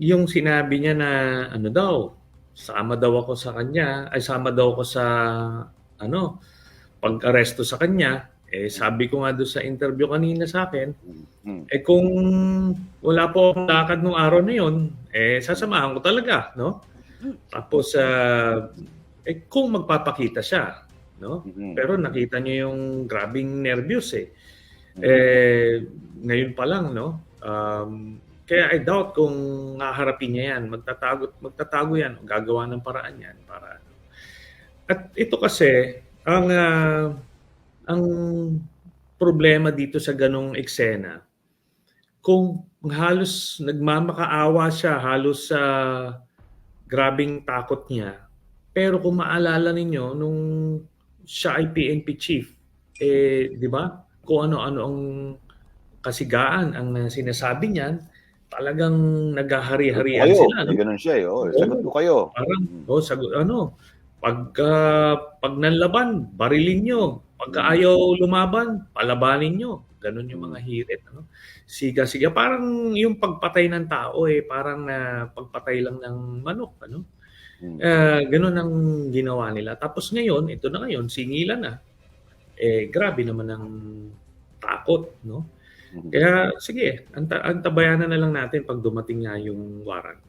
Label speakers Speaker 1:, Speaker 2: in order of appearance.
Speaker 1: yung sinabi niya na ano daw, sama daw ako sa kanya, ay sama daw ako sa ano, pag-aresto sa kanya, eh sabi ko nga doon sa interview kanina sa akin,
Speaker 2: Mm.
Speaker 1: eh kung wala po akong lakad nung araw na yun, eh sasamahan ko talaga, no? Tapos ah, eh kung magpapakita siya, no?
Speaker 2: Mhm.
Speaker 1: Pero nakita niyo yung grabing nervyos eh.
Speaker 2: Mhm.
Speaker 1: Eh ngayon pa lang, no? Um, kaya I doubt kung haharapin niya yan, magtatago magtatago yan, gagawa ng paraan yan para ano. At ito kasi ang ah, ang problema dito sa ganong eksena, kung halos nagmamakaawa siya, halos sa grabing takot niya. Pero kung maalala ninyo nung siya ay PNP chief, eh 'di ba? Kung ano-ano ang kasigaan ang uh, sinasabi niyan, talagang naghahari-harian
Speaker 2: kayo,
Speaker 1: sila, no?
Speaker 2: may ganun siya eh. Oh, sagot ko kayo.
Speaker 1: Parang,
Speaker 2: Mm.
Speaker 1: oh, sagot, ano, pag, ah, pag nanlaban, barilin nyo. Pag ayaw lumaban, palabanin nyo. Ganun yung mga hirit. Ano? Siga-siga. Parang yung pagpatay ng tao, eh, parang na pagpatay lang ng manok. Ano? Ah, ganun ang ginawa nila. Tapos ngayon, ito na ngayon, singilan na. Eh, grabe naman ang takot. No?
Speaker 2: Mhm.
Speaker 1: Kaya, sige, anta- antabayanan na lang natin pag dumating nga yung warrant.